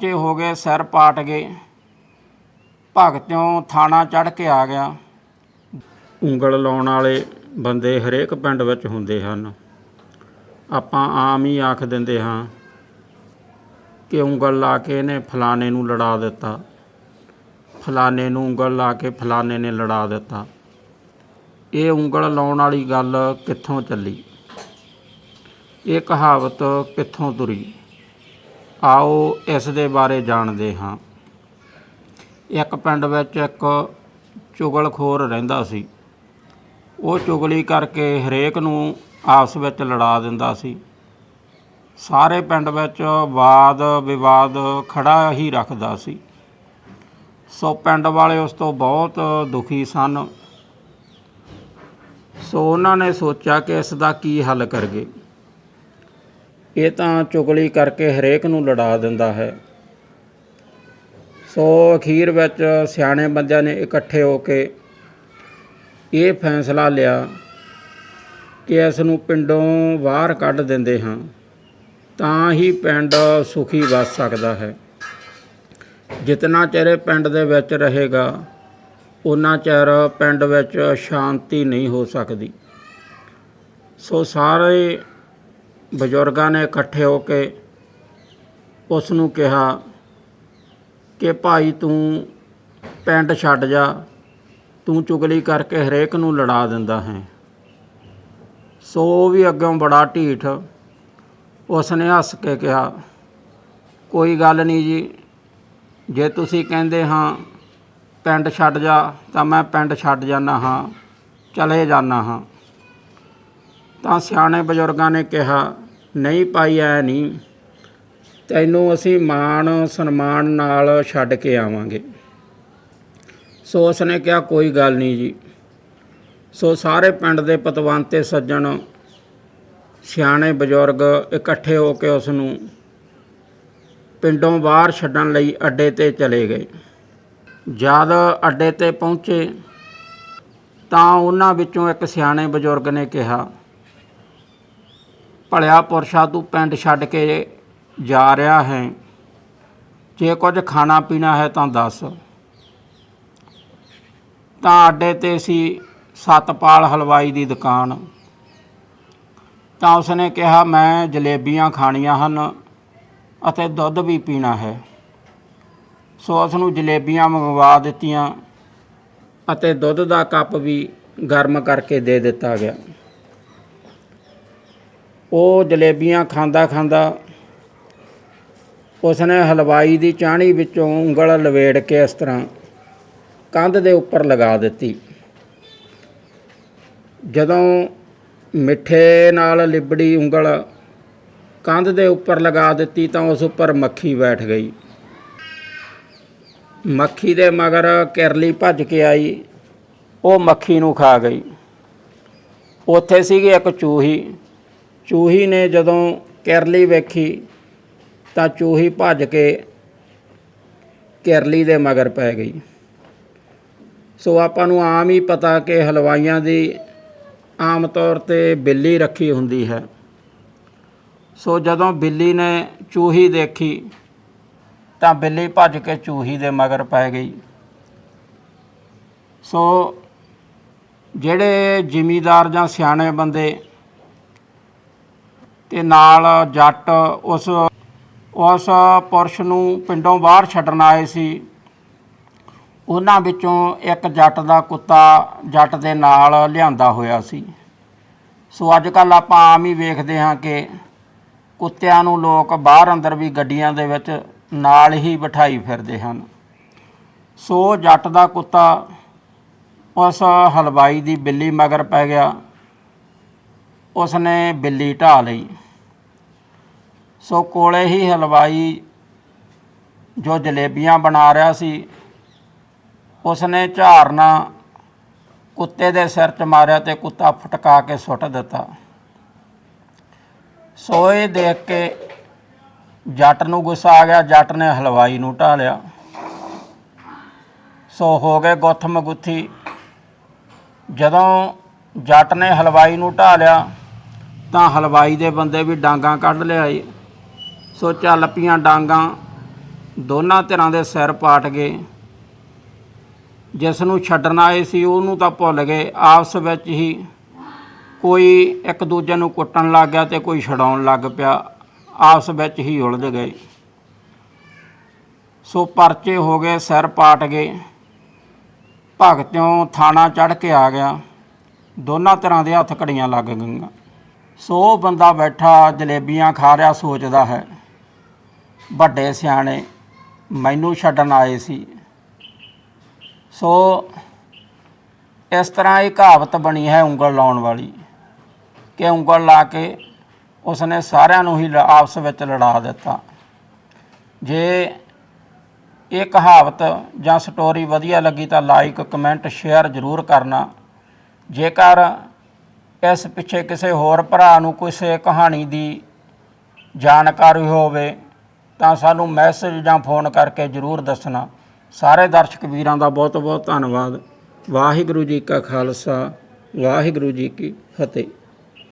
ਬੱਚੇ ਹੋ ਗਏ, ਸਿਰ ਪਾਟ ਗਏ। ਭਗਤਿਓਂ ਥਾਣਾ ਚੜ ਕੇ ਆ ਗਿਆ। ਉਂਗਲ ਲਾਉਣ ਵਾਲੇ ਬੰਦੇ ਹਰੇਕ ਪਿੰਡ ਵਿੱਚ ਹੁੰਦੇ ਹਨ। ਆਪਾਂ ਆਮ ਹੀ ਆਖ ਦਿੰਦੇ ਹਾਂ ਕਿ ਉਂਗਲ ਲਾ ਕੇ ਇਹਨੇ ਫਲਾਣੇ ਨੂੰ ਲੜਾ ਦਿੱਤਾ। ਫਲਾਣੇ ਨੂੰ ਉਂਗਲ ਲਾ ਕੇ ਫਲਾਣੇ ਨੇ ਲੜਾ ਦਿੱਤਾ। ਇਹ ਉਂਗਲ ਲਾਉਣ ਵਾਲੀ ਗੱਲ ਕਿੱਥੋਂ ਚੱਲੀ? ਇਹ ਕਹਾਵਤ ਕਿੱਥੋਂ ਤੁਰੀ? ਆਓ ਇਸ ਦੇ ਬਾਰੇ ਜਾਣਦੇ ਹਾਂ। ਇੱਕ ਪਿੰਡ ਵਿੱਚ ਇੱਕ ਚੁਗਲਖੋਰ ਰਹਿੰਦਾ ਸੀ। ਉਹ ਚੁਗਲੀ ਕਰਕੇ ਹਰੇਕ ਨੂੰ ਆਪਸ ਵਿੱਚ ਲੜਾ ਦਿੰਦਾ ਸੀ। ਸਾਰੇ ਪਿੰਡ ਵਿੱਚ ਵਾਦ, ਵਿਵਾਦ ਖੜਾ ਹੀ ਰੱਖਦਾ ਸੀ। ਸੋ ਪਿੰਡ ਵਾਲੇ ਉਸ ਤੋਂ ਬਹੁਤ ਦੁਖੀ ਸਨ। ਸੋ ਉਹਨਾਂ ਨੇ ਸੋਚਿਆ ਕਿ ਇਸ ਦਾ ਕੀ ਹੱਲ ਕਰਗੇ ਇਹ ਤਾਂ ਚੁਗਲੀ ਕਰਕੇ ਹਰੇਕ ਨੂੰ ਲੜਾ ਦਿੰਦਾ ਹੈ। ਸੋ ਅਖੀਰ ਵਿੱਚ ਸਿਆਣੇ ਬੰਦਿਆਂ ਨੇ ਇਕੱਠੇ ਹੋ ਕੇ ਇਹ ਫੈਸਲਾ ਲਿਆ ਕਿ ਇਸ ਨੂੰ ਪਿੰਡੋਂ ਬਾਹਰ ਕੱਢ ਦਿੰਦੇ ਹਾਂ, ਤਾਂ ਹੀ ਪਿੰਡ ਸੁਖੀ ਵੱਸ ਸਕਦਾ ਹੈ। ਜਿਤਨਾ ਚਿਰ ਪਿੰਡ ਦੇ ਵਿੱਚ ਰਹੇਗਾ ਉਨਾ ਚਿਰ ਪਿੰਡ ਵਿੱਚ ਸ਼ਾਂਤੀ ਨਹੀਂ ਹੋ ਸਕਦੀ। ਸੋ ਸਾਰੇ ਬਜ਼ੁਰਗਾਂ ਨੇ ਇਕੱਠੇ ਹੋ ਕੇ ਉਸ ਨੂੰ ਕਿਹਾ ਕਿ ਭਾਈ ਤੂੰ ਪਿੰਡ ਛੱਡ ਜਾ, ਤੂੰ ਚੁਗਲੀ ਕਰਕੇ ਹਰੇਕ ਨੂੰ ਲੜਾ ਦਿੰਦਾ ਹੈ। ਸੋ ਉਹ ਵੀ ਅੱਗੋਂ ਬੜਾ ਢੀਠ। ਉਸ ਨੇ ਹੱਸ ਕੇ ਕਿਹਾ, ਕੋਈ ਗੱਲ ਨਹੀਂ ਜੀ, ਜੇ ਤੁਸੀਂ ਕਹਿੰਦੇ ਹਾਂ ਪਿੰਡ ਛੱਡ ਜਾ, ਤਾਂ ਮੈਂ ਪਿੰਡ ਛੱਡ ਜਾਣਾ ਹਾਂ, ਚਲੇ ਜਾਣਾ ਹਾਂ। ਤਾਂ ਸਿਆਣੇ ਬਜ਼ੁਰਗਾਂ ਨੇ ਕਿਹਾ ਨਹੀਂ ਪਾਈ ਐ ਨਹੀਂ ਤੈਨੂੰ ਅਸੀਂ ਮਾਣ ਸਨਮਾਨ ਨਾਲ ਛੱਡ ਕੇ ਆਵਾਂਗੇ। ਸੋ ਉਸਨੇ ਕਿਹਾ, ਕੋਈ ਗੱਲ ਨਹੀਂ ਜੀ। ਸੋ ਸਾਰੇ ਪਿੰਡ ਦੇ ਪਤਵੰਤੇ ਸੱਜਣ, ਸਿਆਣੇ ਬਜ਼ੁਰਗ ਇਕੱਠੇ ਹੋ ਕੇ ਉਸ ਨੂੰ ਪਿੰਡੋਂ ਬਾਹਰ ਛੱਡਣ ਲਈ ਅੱਡੇ ਤੇ ਚਲੇ ਗਏ। ਜਦ ਅੱਡੇ ਤੇ ਪਹੁੰਚੇ, ਤਾਂ ਉਹਨਾਂ ਵਿੱਚੋਂ ਇੱਕ ਸਿਆਣੇ ਬਜ਼ੁਰਗ ਨੇ ਕਿਹਾ ਭਲਿਆ ਪੁਰਸ਼ਾ ਤੂੰ ਪਿੰਡ ਛੱਡ ਕੇ ਜਾ ਰਿਹਾ ਹੈ। ਜੇ ਕੁਝ ਖਾਣਾ ਪੀਣਾ ਹੈ ਤਾਂ ਦੱਸ। ਤਾਂ ਅੱਡੇ ਤੇ ਸੀ ਸਤਪਾਲ ਹਲਵਾਈ ਦੀ ਦੁਕਾਨ। ਤਾਂ ਉਸਨੇ ਕਿਹਾ, ਮੈਂ ਜਲੇਬੀਆਂ ਖਾਣੀਆਂ ਹਨ ਅਤੇ ਦੁੱਧ ਵੀ ਪੀਣਾ ਹੈ। ਸੋ ਉਸ ਨੂੰ ਜਲੇਬੀਆਂ ਮੰਗਵਾ ਦਿੱਤੀਆਂ ਅਤੇ ਦੁੱਧ ਦਾ ਕੱਪ ਵੀ ਗਰਮ ਕਰਕੇ ਦੇ ਦਿੱਤਾ ਗਿਆ। ਉਹ ਜਲੇਬੀਆਂ ਖਾਂਦਾ ਖਾਂਦਾ ਉਸਨੇ ਹਲਵਾਈ ਦੀ ਚਾਹਣੀ ਵਿੱਚੋਂ ਉਂਗਲ ਲਵੇੜ ਕੇ ਇਸ ਤਰ੍ਹਾਂ ਕੰਧ ਦੇ ਉੱਪਰ ਲਗਾ ਦਿੱਤੀ। ਜਦੋਂ ਮਿੱਠੇ ਨਾਲ ਲਿਬੜੀ ਉਂਗਲ ਕੰਧ ਦੇ ਉੱਪਰ ਲਗਾ ਦਿੱਤੀ ਤਾਂ ਉਸ ਉੱਪਰ ਮੱਖੀ ਬੈਠ ਗਈ। ਮੱਖੀ ਦੇ ਮਗਰ ਕਿਰਲੀ ਭੱਜ ਕੇ ਆਈ। ਉਹ ਮੱਖੀ ਨੂੰ ਖਾ ਗਈ। ਉੱਥੇ ਸੀਗੀ ਇੱਕ ਚੂਹੀ। ਚੂਹੀ ਨੇ ਜਦੋਂ ਕਿਰਲੀ ਵੇਖੀ ਤਾਂ ਚੂਹੀ ਭੱਜ ਕੇ ਕਿਰਲੀ ਦੇ ਮਗਰ ਪੈ ਗਈ। ਸੋ ਆਪਾਂ ਨੂੰ ਆਮ ਹੀ ਪਤਾ ਕਿ ਹਲਵਾਈਆਂ ਦੀ ਆਮ ਤੌਰ ਤੇ ਬਿੱਲੀ ਰੱਖੀ ਹੁੰਦੀ ਹੈ। ਸੋ ਜਦੋਂ ਬਿੱਲੀ ਨੇ ਚੂਹੀ ਦੇਖੀ ਤਾਂ ਬਿੱਲੀ ਭੱਜ ਕੇ ਚੂਹੀ ਦੇ ਮਗਰ ਪੈ ਗਈ। ਸੋ ਜਿਹੜੇ ਜ਼ਿਮੀਦਾਰ ਜਾਂ ਸਿਆਣੇ ਬੰਦੇ ਤੇ ਨਾਲ ਜੱਟ ਉਸ ਉਸ ਪੁਰਸ਼ ਨੂੰ ਪਿੰਡੋਂ ਬਾਹਰ ਛੱਡਣ ਆਏ ਸੀ। ਉਹਨਾਂ ਵਿੱਚੋਂ ਇੱਕ ਜੱਟ ਦਾ ਕੁੱਤਾ ਜੱਟ ਦੇ ਨਾਲ ਲਿਆਂਦਾ ਹੋਇਆ ਸੀ। ਸੋ ਅੱਜ ਕੱਲ ਆਪਾਂ ਆਮ ਹੀ ਵੇਖਦੇ ਹਾਂ ਕਿ ਕੁੱਤਿਆਂ ਨੂੰ ਲੋਕ ਬਾਹਰ ਅੰਦਰ ਵੀ ਗੱਡੀਆਂ ਦੇ ਵਿੱਚ ਨਾਲ ਹੀ ਬਿਠਾਈ ਫਿਰਦੇ ਹਨ। ਸੋ ਜੱਟ ਦਾ ਕੁੱਤਾ ਉਸ ਹਲਵਾਈ ਦੀ ਬਿੱਲੀ ਮਗਰ ਪੈ ਗਿਆ। ਉਸਨੇ ਬਿੱਲੀ ਢਾ ਲਈ। ਸੋ ਕੋਲੇ ਹੀ ਹਲਵਾਈ ਜੋ ਜਲੇਬੀਆਂ ਬਣਾ ਰਿਹਾ ਸੀ, ਉਸਨੇ ਝਾਰਨਾ ਕੁੱਤੇ ਦੇ ਸਿਰ 'ਚ ਮਾਰਿਆ ਤੇ ਕੁੱਤਾ ਫਟਕਾ ਕੇ ਸੁੱਟ ਦਿੱਤਾ। ਸੋ ਦੇਖ ਕੇ ਜੱਟ ਨੂੰ ਗੁੱਸਾ ਆ ਗਿਆ, ਜੱਟ ਨੇ ਹਲਵਾਈ ਨੂੰ ਢਾ ਲਿਆ। ਸੋ ਹੋ ਗਏ ਗੁੱਥ ਗੁੱਥੀ। ਜਦੋਂ ਜੱਟ ਨੇ ਹਲਵਾਈ ਨੂੰ ਢਾ ਲਿਆ ਤਾਂ ਹਲਵਾਈ ਦੇ ਬੰਦੇ ਵੀ ਡਾਂਗਾ ਕੱਢ ਲਿਆਏ। ਸੋ ਚੱਲ ਪੀਆਂ ਡਾਂਗਾ ਦੋਨਾਂ ਧਿਰਾਂ ਦੇ ਸਿਰ ਪਾਟ ਗਏ। ਜਿਸ ਨੂੰ ਛੱਡਣ ਆਏ ਸੀ ਉਹਨੂੰ ਤਾਂ ਭੁੱਲ ਗਏ। ਆਪਸ ਵਿੱਚ ਹੀ ਕੋਈ ਇੱਕ ਦੂਜੇ ਨੂੰ ਕੁੱਟਣ ਲੱਗ ਗਿਆ ਤੇ ਕੋਈ ਛਡਾਉਣ ਲੱਗ ਪਿਆ। ਆਪਸ ਵਿੱਚ ਹੀ ਉਲਝ ਗਏ। ਸੋ ਪਰਚੇ ਹੋ ਗਏ, ਸਿਰ ਪਾਟ ਗਏ। ਭਗਤਿਓਂ ਥਾਣਾ ਚੜ ਕੇ ਆ ਗਿਆ। ਦੋਨਾਂ ਤਰ੍ਹਾਂ ਦੇ ਹੱਥ ਘੜੀਆਂ ਲੱਗ ਗਈਆਂ। ਸੋ ਬੰਦਾ ਬੈਠਾ, ਜਲੇਬੀਆਂ ਖਾ ਰਿਹਾ, ਸੋਚਦਾ ਹੈ, ਵੱਡੇ ਸਿਆਣੇ, ਮੈਨੂੰ ਛੱਡਣ ਆਏ ਸੀ। ਸੋ ਇਸ ਤਰ੍ਹਾਂ ਇਹ ਕਹਾਵਤ ਬਣੀ ਹੈ ਉਂਗਲ ਲਾਉਣ ਵਾਲੀ ਕਿ ਉਂਗਲ ਲਾ ਕੇ ਉਸਨੇ ਸਾਰਿਆਂ ਨੂੰ ਹੀ ਲ- ਆਪਸ ਵਿੱਚ ਲੜਾ ਦਿੱਤਾ। ਜੇ ਇਹ ਕਹਾਵਤ ਜਾਂ ਸਟੋਰੀ ਵਧੀਆ ਲੱਗੀ ਤਾਂ ਲਾਈਕ ਕਮੈਂਟ ਸ਼ੇਅਰ ਜ਼ਰੂਰ ਕਰਨਾ। ਜੇਕਰ ਇਸ ਪਿੱਛੇ ਕਿਸੇ ਹੋਰ ਭਰਾ ਨੂੰ ਕਿਸੇ ਕਹਾਣੀ ਦੀ ਜਾਣਕਾਰੀ ਹੋਵੇ, ਤਾਂ ਸਾਨੂੰ ਮੈਸੇਜ ਜਾਂ ਫੋਨ ਕਰਕੇ ਜ਼ਰੂਰ ਦੱਸਣਾ। ਸਾਰੇ ਦਰਸ਼ਕ ਵੀਰਾਂ ਦਾ ਬਹੁਤ ਬਹੁਤ ਧੰਨਵਾਦ। ਵਾਹਿਗੁਰੂ ਜੀ ਕਾ ਖਾਲਸਾ, ਵਾਹਿਗੁਰੂ ਜੀ ਕੀ ਫਤਿਹ।